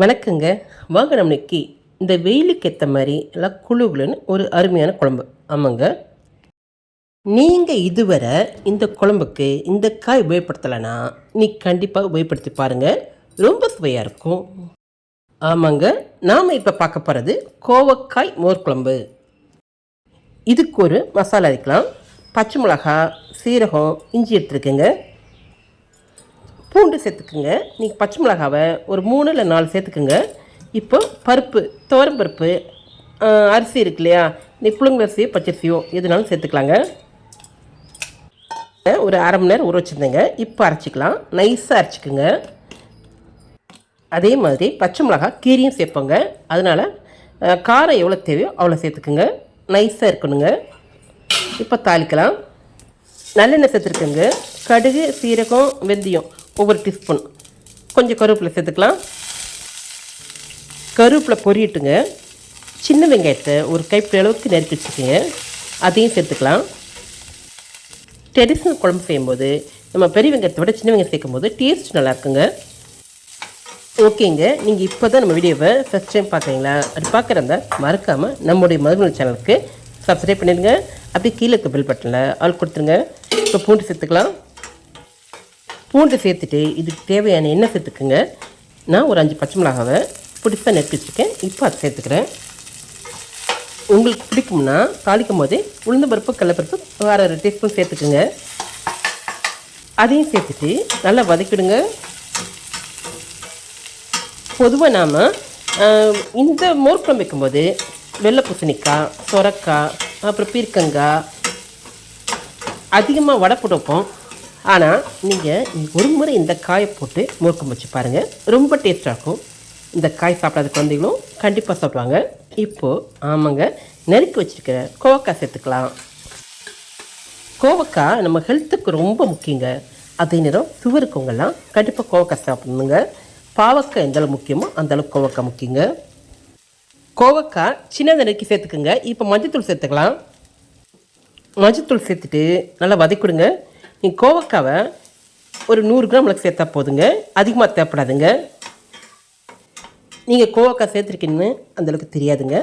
வணக்கங்க. வாங்க நம்மளுக்கு இந்த வெயிலுக்கு ஏற்ற மாதிரி எல்லாம் குழுகுலுன்னு ஒரு அருமையான குழம்பு. ஆமாங்க. நீங்கள் இதுவரை இந்த குழம்புக்கு இந்த காய் உபயோகப்படுத்தலைன்னா நீ கண்டிப்பாக உபயோகப்படுத்தி பாருங்கள் ரொம்ப சுவையாக இருக்கும். ஆமாங்க. நாம் இப்போ பார்க்க போகிறது கோவக்காய் மோர் குழம்பு. இதுக்கு ஒரு மசாலா அரைக்கலாம். பச்சை மிளகா சீரகம் இஞ்சி எடுத்துருக்கேங்க. பூண்டு சேர்த்துக்குங்க. நீங்கள் பச்சை மிளகாவை ஒரு மூணு இல்லை நாலு சேர்த்துக்குங்க. இப்போ பருப்பு துவரம் பருப்பு அரிசி இருக்கு இல்லையா? நீ புழுங்கரிசியோ பச்சரிசியோ எதுனாலும் சேர்த்துக்கலாங்க. ஒரு அரை மணி நேரம் ஊற வச்சுருந்தேங்க. இப்போ அரைச்சிக்கலாம். நைஸாக அரைச்சிக்குங்க. அதே மாதிரி பச்சை மிளகா கீரியும் சேர்ப்போங்க. அதனால் காரம் எவ்வளோ தேவையோ அவ்வளோ சேர்த்துக்குங்க. நைஸாக இருக்கணுங்க. இப்போ தாளிக்கலாம். நல்லெண்ணெய் சேர்த்துருக்குங்க. கடுகு சீரகம் வெந்தயம் ஒவ்வொரு டீஸ்பூன் கொஞ்சம் கருவேப்பிலை சேர்த்துக்கலாம். கருவேப்பிலை பொரியட்டுங்க. சின்ன வெங்காயத்தை ஒரு கைப்பிடி அளவுக்கு நறுக்கி வச்சுக்கோங்க. அதையும் சேர்த்துக்கலாம். ட்ரெடிஷ்னல் குழம்பு செய்யும்போது நம்ம பெரிய வெங்காயத்தை விட சின்ன வெங்காயம் சேர்க்கும் போது டேஸ்ட் நல்லா இருக்குங்க ஓகேங்க. நீங்கள் இப்போ தான் நம்ம வீடியோவை ஃபஸ்ட் டைம் பார்க்குறீங்களா? அது பார்க்குறதா மறக்காமல் நம்முடைய மதுமணி சேனலுக்கு சப்ஸ்கிரைப் பண்ணிடுங்க. அப்படியே கீழே இருக்க பில் பட்டனில் ஆள் கொடுத்துருங்க. இப்போ பூண்டு சேர்த்துக்கலாம். பூண்டு சேர்த்துட்டு இதுக்கு தேவையான எண்ணெய் சேர்த்துக்குங்க. நான் ஒரு அஞ்சு பச்சை மிளகாவை பிடிச்சா நெட்டு வச்சுருக்கேன். இப்போ அதை சேர்த்துக்கிறேன். உங்களுக்கு பிடிக்கும்னா தாளிக்கும் போதே உளுந்த பருப்பு கடலப்பருப்பு வேறு ஒரு டீஸ்பூன் சேர்த்துக்குங்க. அதையும் சேர்த்துட்டு நல்லா வதக்கிடுங்க. பொதுவாக நாம் இந்த மோர் வைக்கும்போது வெள்ளை பூசணிக்காய் சொரக்காய் அப்புறம் பீர்க்கங்காய் அதிகமாக வடை போட்டு வைப்போம். ஆனால் நீங்கள் ஒரு முறை இந்த காயை போட்டு மோர் வச்சு பாருங்கள் ரொம்ப டேஸ்ட்டாக இருக்கும். இந்த காய் சாப்பிடாத குழந்தைகளும் கண்டிப்பாக சாப்பிடுவாங்க. இப்போது ஆமாங்க நறுக்கி வச்சுருக்கிற கோவக்காய் சேர்த்துக்கலாம். கோவக்காய் நம்ம ஹெல்த்துக்கு ரொம்ப முக்கியங்க. அதே நேரம் சுகர் கண்டிப்பாக கோவக்காய் சாப்பிடணுங்க. பாவக்காய் எந்தளவு முக்கியமோ அந்தளவுக்கு கோவக்காய் முக்கியங்க. கோவக்காய் சின்ன நறுக்கி சேர்த்துக்குங்க. இப்போ மஞ்சத்தூள் சேர்த்துக்கலாம். மஞ்சத்தூள் சேர்த்துட்டு நல்லா வதக்கிடுங்க. நீங்கள் கோவக்காவை ஒரு நூறு கிராம் உங்களுக்கு சேர்த்தா போதுங்க. அதிகமாக தேவைப்படாதுங்க. நீங்கள் கோவக்காய் சேர்த்துருக்கீங்கன்னு அந்தளவுக்கு தெரியாதுங்க.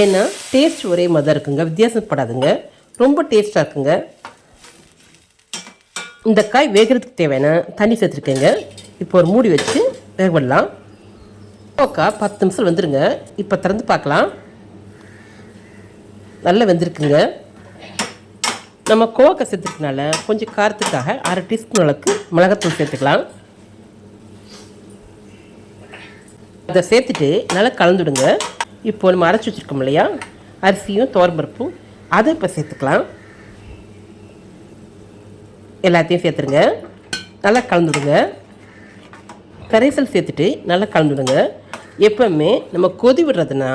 ஏன்னா டேஸ்ட் ஒரே மாதிரி தான் இருக்குங்க வித்தியாசப்படாதுங்க ரொம்ப டேஸ்ட்டாக இருக்குங்க. இந்த காய் வேகிறதுக்கு தேவையான தண்ணி சேர்த்துருக்கேங்க. இப்போ ஒரு மூடி வச்சு வேக விடலாம் கோவக்காய் பத்து நிமிஷம் வந்துடுங்க இப்போ திறந்து பார்க்கலாம். நல்லா வெந்திருக்குங்க. நம்ம கோவக்காய் சேர்த்துக்கனால கொஞ்சம் காரத்துக்காக அரை டீஸ்பூன் அளவுக்கு மிளகாத்தூள் சேர்த்துக்கலாம். அதை சேர்த்துட்டு நல்லா கலந்துடுங்க. இப்போ நம்ம அரைச்சி வச்சுருக்கோம் இல்லையா? அரிசியும் தோரம்பருப்பும் அதை இப்போ சேர்த்துக்கலாம். எல்லாத்தையும் சேர்த்துருங்க. நல்லா கலந்துடுங்க. கரைசல் சேர்த்துட்டு நல்லா கலந்துடுங்க. எப்போவுமே நம்ம கொதி விடுறதுனா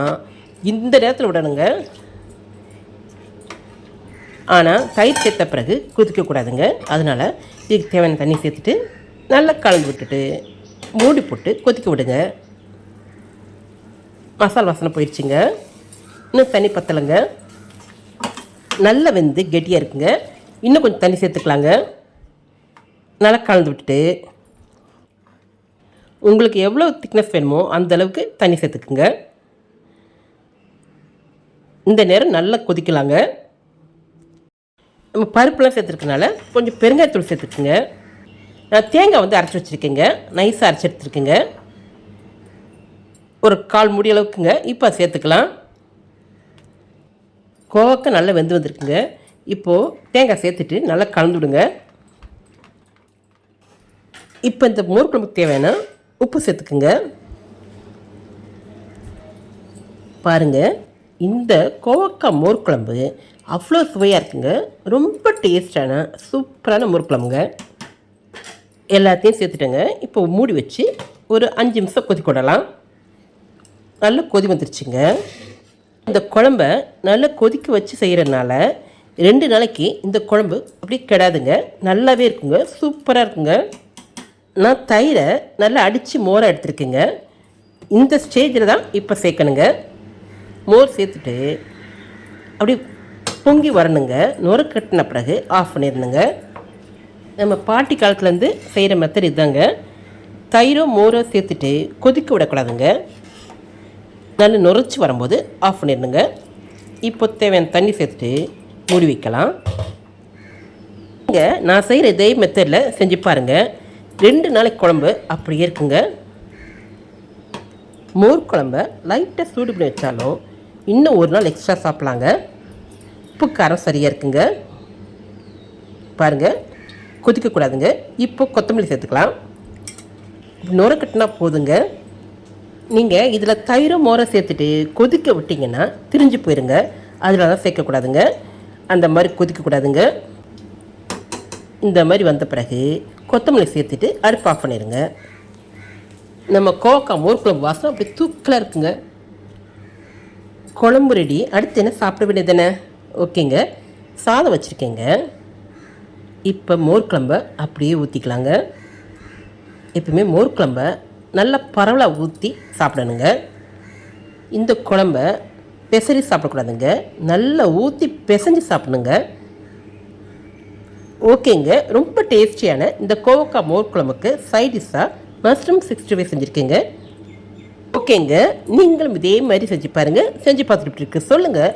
இந்த நேரத்தில் விடணுங்க. ஆனால் தயிர் சேர்த்த பிறகு கொதிக்கக்கூடாதுங்க அதனால் இதுக்கு தேவையான தண்ணி சேர்த்துட்டு நல்லா கலந்து விட்டுட்டு மூடி போட்டு கொதிக்க விடுங்க. மசாலா வாசனை போயிடுச்சுங்க இன்னும் தண்ணி பத்தலைங்க. நல்லா வெந்து கெட்டியாக இருக்குங்க. இன்னும் கொஞ்சம் தண்ணி சேர்த்துக்கலாங்க. நல்லா கலந்து விட்டுட்டு உங்களுக்கு எவ்வளோ திக்னஸ் வேணுமோ அந்த அளவுக்கு தண்ணி சேர்த்துக்குங்க. இந்த நேரம் நல்லா கொதிக்கலாங்க. நம்ம பருப்புலாம் சேர்த்துருக்கனால கொஞ்சம் பெருங்காயத்தூள் சேர்த்துக்குங்க. நான் தேங்காய் வந்து அரைச்சி வச்சுருக்கேங்க. நைஸாக அரைச்சி எடுத்துருக்கேங்க. ஒரு கால் முடி அளவுக்குங்க. இப்போ சேர்த்துக்கலாம். கோவக்காய் நல்லா வெந்து வந்திருக்குங்க. இப்போது தேங்காய் சேர்த்துட்டு நல்லா கலந்து விடுங்க. இப்போ இந்த மோர் குழம்புக்கு தேவையான உப்பு சேர்த்துக்குங்க. பாருங்கள் இந்த கோவக்காய் மோர் குழம்பு அவ்வளோ சுவையாக இருக்குங்க. ரொம்ப டேஸ்டான சூப்பரான முறுக்குழம்புங்க. எல்லாத்தையும் சேர்த்துட்டேங்க. இப்போ மூடி வச்சு ஒரு அஞ்சு நிமிஷம் கொதிக்க விடலாம். நல்லா கொதி வந்துருச்சுங்க. இந்த குழம்ப நல்லா கொதிக்க வச்சு செய்கிறதுனால ரெண்டு நாளைக்கு இந்த குழம்பு அப்படியே கெடாதுங்க. நல்லாவே இருக்குங்க. சூப்பராக இருக்குங்க. நான் தயிரை நல்லா அடித்து மோராக எடுத்துருக்கேங்க. இந்த ஸ்டேஜில் தான் இப்போ சேர்க்கணுங்க. மோர் சேர்த்துட்டு அப்படியே பொங்கி வரணுங்க. நொறு கட்டின பிறகு ஆஃப் பண்ணிடணுங்க. நம்ம பாட்டி காலத்துலேருந்து செய்கிற மெத்தட் இதுதாங்க. தயிரோ மோரோ சேர்த்துட்டு கொதிக்க விடக்கூடாதுங்க. நல்லா நொறைச்சி வரும்போது ஆஃப் பண்ணிடணுங்க. இப்போ தேவையான தண்ணி சேர்த்துட்டு மூடி வைக்கலாம். இங்கே நான் செய்கிற இதே மெத்தடில் செஞ்சு பாருங்கள் ரெண்டு நாளைக்கு குழம்பு அப்படியே இருக்குங்க. மோர் குழம்ப லைட்டாக சூடு பண்ணி வச்சாலும் இன்னும் ஒரு நாள் எக்ஸ்ட்ரா சாப்பிட்லாங்க. உப்பு காரம் சரியாக இருக்குங்க பாருங்கள் கொதிக்கக்கூடாதுங்க இப்போ கொத்தமல்லி சேர்த்துக்கலாம். நுரக்கட்டினா போதுங்க. நீங்கள் இதில் தயிரும் மோரை சேர்த்துட்டு கொதிக்க விட்டிங்கன்னா திரிஞ்சு போயிருங்க. அதில் தான் சேர்க்கக்கூடாதுங்க அந்த மாதிரி கொதிக்கக்கூடாதுங்க இந்த மாதிரி வந்த பிறகு கொத்தமல்லி சேர்த்துட்டு அடுப்பு ஆஃப் பண்ணிடுங்க நம்ம கோக்கா மோர்குழம்பு வாசம் அப்படி தூக்கலாக இருக்குங்க. குழம்பு ரெடி அடுத்து என்ன சாப்பிட வேண்டியது தானே? ஓகேங்க. சாதம் வச்சுருக்கேங்க. இப்போ மோர் குழம்ப அப்படியே ஊற்றிக்கலாங்க எப்பவுமே மோர் குழம்ப நல்லா பரவலாக ஊற்றி சாப்பிடணுங்க. இந்த குழம்ப பெசரி சாப்பிடக்கூடாதுங்க. நல்லா ஊற்றி பிசைஞ்சு சாப்பிடணுங்க. ஓகேங்க. ரொம்ப டேஸ்டியான இந்த கோவக்காய் மோர் குழம்புக்கு சைட் டிஷ்ஷாக மஷ்ரூம் சிக்ஸ்டி ஃபைவ் செஞ்சுருக்கேங்க. ஓகேங்க. நீங்களும் இதே மாதிரி செஞ்சு பாருங்கள் செஞ்சு பார்த்துட்டு இருக்கு. சொல்லுங்கள்